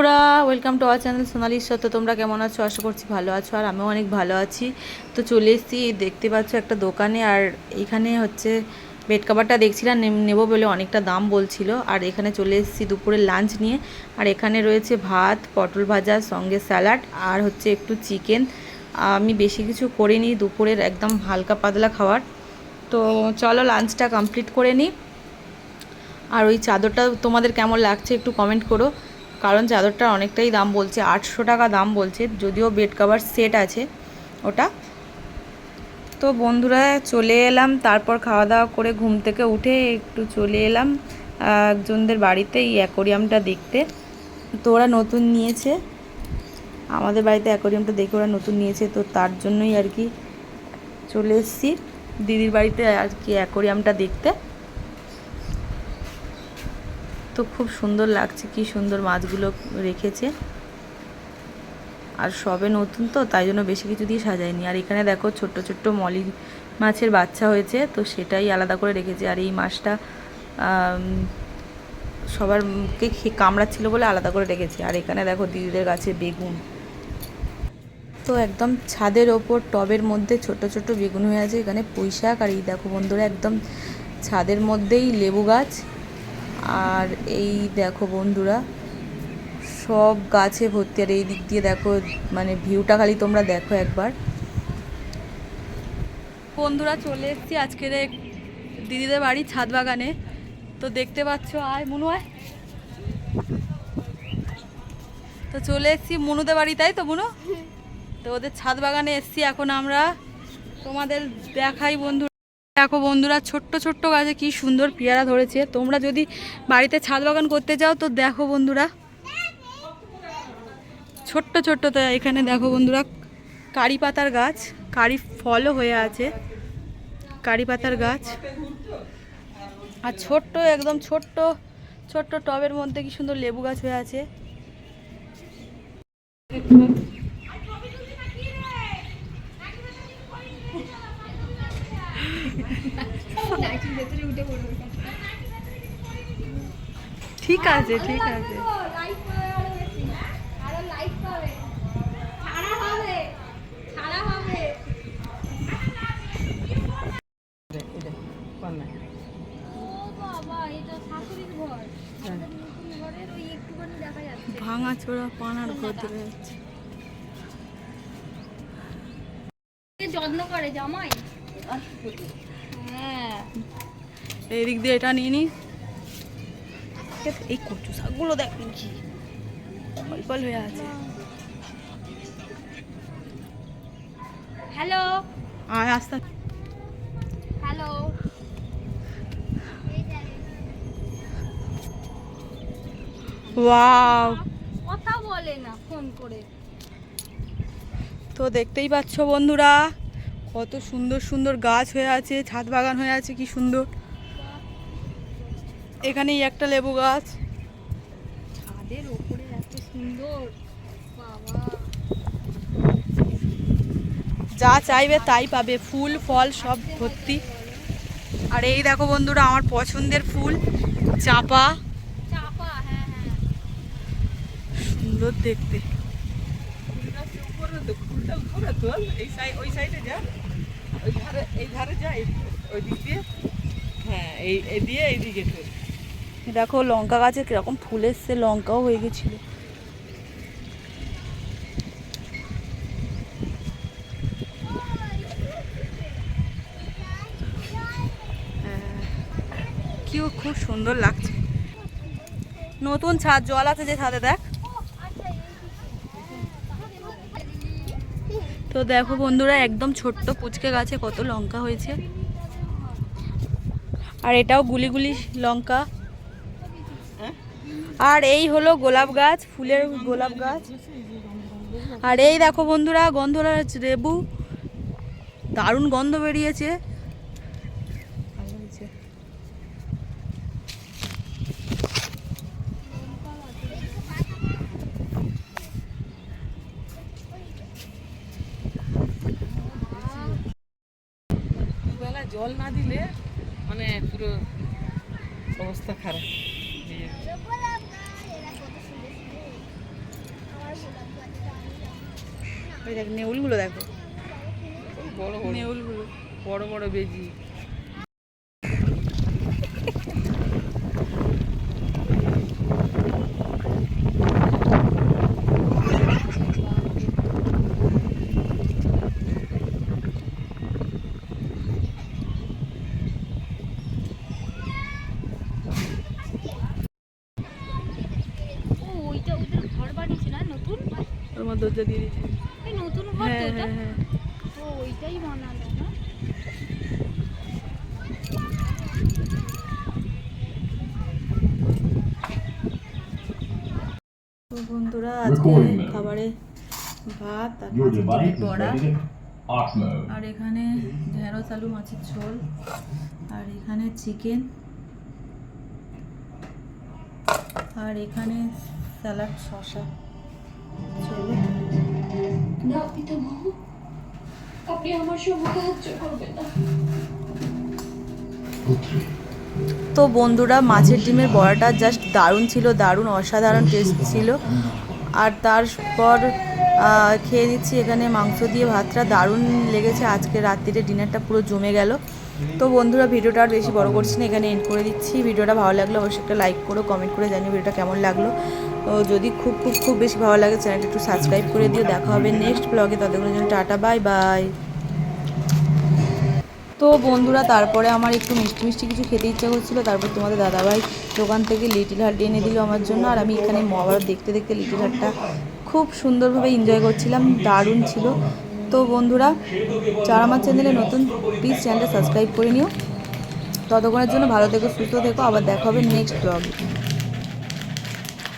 তোমরা welcome to our channel Sonali Satya তোমরা কেমন আছো? আশা করছি ভালো আছো আর আমিও অনেক ভালো আছি। তো চলে এসেছি, দেখতে পাচ্ছ একটা দোকানে আর এখানে হচ্ছে বেড কাভারটা দেখছিলাম, নেব- নেব বলে অনেকটা দাম বলছিল। আর এখানে চলে এসেছি দুপুরে লাঞ্চ নিয়ে। আর এখানে রয়েছে ভাত, পটল ভাজা, সঙ্গে স্যালাড আর হচ্ছে একটু চিকেন আমি বেশি কিছু করিনি, দুপুরের একদম হালকা পাতলা খাবার। তো চলো লাঞ্চটা কমপ্লিট করে নিই। আর ওই চাদরটা তোমাদের কেমন লাগছে একটু কমেন্ট করো। কারণ চাদরটার অনেকটাই দাম বলছে, আটশো টাকা দাম বলছে, যদিও বেড কাভার সেট আছে ওটা। তো বন্ধুরা, চলে এলাম, তারপর খাওয়া দাওয়া করে ঘুম থেকে উঠে একটু চলে এলাম, একজনদের বাড়িতে এই অ্যাকোরিয়ামটা দেখতে। তো ওরা নতুন নিয়েছে, আমাদের বাড়িতে অ্যাকোরিয়ামটা দেখে ওরা নতুন নিয়েছে, তো তার জন্যই আর কি চলে এসেছি। দিদির বাড়িতে আর কি অ্যাকোরিয়ামটা দেখতে। তো খুব সুন্দর লাগছে কি সুন্দর মাছগুলো রেখেছে। আর সবে নতুন তো তাই জন্য বেশি কিছু দিয়ে সাজায়নি। আর এখানে দেখো ছোট্ট ছোট্ট মলি মাছের বাচ্চা হয়েছে তো সেটাই আলাদা করে রেখেছে। আর এই মাছটা আম, সবার কে খে- কামড়াচ্ছিল বলে আলাদা করে রেখেছে। আর এখানে দেখো দিদিদের গাছে বেগুন। তো একদম ছাদের ওপর টবের মধ্যে ছোট ছোট বেগুন হয়ে আছে। এখানে পুঁই শাক আর এই দেখো বন্ধুরা একদম ছাদের মধ্যেই লেবু গাছ। আর এই দেখো বন্ধুরা, সব গাছে ভর্তি। আর এই দিক দিয়ে দেখো মানে ভিউটা খালি তোমরা দেখো একবার। বন্ধুরা, চলে এসেছি আজকের দিদিদের বাড়ি ছাদ বাগানে। তো দেখতে পাচ্ছ, আয় মনু, আয়। তো চলে এসেছি মনুদের বাড়ি, তাই তো মনু? তো ওদের ছাদ বাগানে এসেছি এখন আমরা। তোমাদের দেখাই বন্ধু দেখো বন্ধুরা, ছোট্ট ছোট্ট গাছে কি সুন্দর পেয়ারা ধরেছে। তোমরা যদি বাড়িতে ছাদ বাগান করতে যাও তো দেখো বন্ধুরা। ছোট্ট ছোট্ট তো এখানে দেখো বন্ধুরা, কারি পাতার গাছ, কারি ফলও হয়ে আছে, কারি পাতার গাছ। আর ছোট্ট, একদম ছোট্ট ছোট্ট টবের মধ্যে কি সুন্দর লেবু গাছ হয়ে আছে। ঠিক আছে ঠিক আছে। ভাঙা চোরা পানার ঘর দেখা যত্ন করে জামাই? এই দিক দিয়ে এটা নিয়ে নি। এই কচু শাকগুলো দেখ কি ফল হয়ে আছে। হ্যালো। আস্তে আস্তে- হ্যালো। ওয়াও। কথা বলে না ফোন করে। তো দেখতেই পাচ্ছ বন্ধুরা। কত সুন্দর সুন্দর গাছ হয়ে আছে ছাদ বাগান হয়ে আছে কি সুন্দর। এখানেই একটা লেবু গাছ। ছাদের ওপরে এত সুন্দর। যা চাইবে তাই পাবে ফুল ফল সব ভর্তি। আর এই দেখো বন্ধুরা আমার পছন্দের ফুল চাপা। চাপা হ্যাঁ হ্যাঁ সুন্দর দেখতে দেখো লঙ্কা গাছে কীরকম ফুল এসছে লঙ্কাও হয়ে গেছিল। হ্যাঁ, কিও খুব সুন্দর লাগছে। নতুন ছাদ জল আছে যে ছাদে দেখ। তো দেখো বন্ধুরা, একদম ছোট্ট পুচকে গাছে কত লঙ্কা হয়েছে। আর এটাও গুলিগুলি গুলি লঙ্কা। আর এই হলো গোলাপ গাছ, ফুলের গোলাপ গাছ। আর এই দেখো বন্ধুরা গন্ধরা রেবু। দারুণ গন্ধ বেরিয়েছে। জল না দিলে মানে পুরো অবস্থা খারাপ। দেখ নেউলগুলো দেখো। বড় বড়। নেউলগুলো। বড় বড় বেজি। দরজা দিয়ে দিয়েছে। নতুন ঘর তো হ্যাঁ এটা হ্যাঁ হ্যাঁ। ও ওইটাই বানালো না? বন্ধুরা আজকে খাবারে ভাত আর মাছের ডিমের বড়া. আর এখানে ঢেঁড়স আলু মাছের ঝোল। আর এখানে চিকেন। আর এখানে স্যালাড শসা। চলো। না আপনি আমার করবেন তো বন্ধুরা, মাছের ডিমের বড়াটা জাস্ট দারুণ ছিল, দারুণ অসাধারণ টেস্ট ছিল। আর তারপর খেয়ে দিচ্ছি এখানে মাংস দিয়ে ভাতটা। দারুণ লেগেছে আজকে রাত্রিরে ডিনারটা পুরো জমে গেল। তো বন্ধুরা, ভিডিওটা আর বেশি বড় করছি না, এখানে এন্ড করে দিচ্ছি। ভিডিওটা ভালো লাগলে অবশ্যই একটা লাইক করো কমেন্ট করে জানিও ভিডিওটা কেমন লাগল। তো যদি খুব খুব খুব বেশি ভালো লাগে চ্যানেলটা একটু সাবস্ক্রাইব করে দিও। দেখা হবে নেক্সট ব্লগে ততক্ষণের জন্য টাটা বাই বাই তো বন্ধুরা, তারপরে আমার একটু মিষ্টি মিষ্টি কিছু খেতে ইচ্ছা করছিল। তারপর তোমাদের দাদাভাই দোকান থেকে লিটিল হার্ট এনে দিল আমার জন্য। আর আমি এখানে মহাভারত দেখতে দেখতে লিটিল হার্টটা খুব সুন্দরভাবে এনজয় করছিলাম। দারুণ ছিল। তো বন্ধুরা, যারা আমার চ্যানেলে নতুন প্লিজ চ্যানেলটা সাবস্ক্রাইব করে নিও। ততক্ষণের জন্য ভালো থেকো, সুস্থ থেকো, আবার দেখা হবে নেক্সট ব্লগ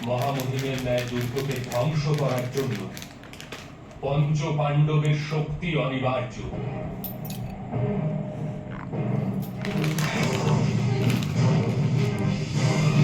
মহামহিমের ন্যায় দুর্গকে ধ্বংস করার জন্য পঞ্চ পাণ্ডবের শক্তি অনিবার্য।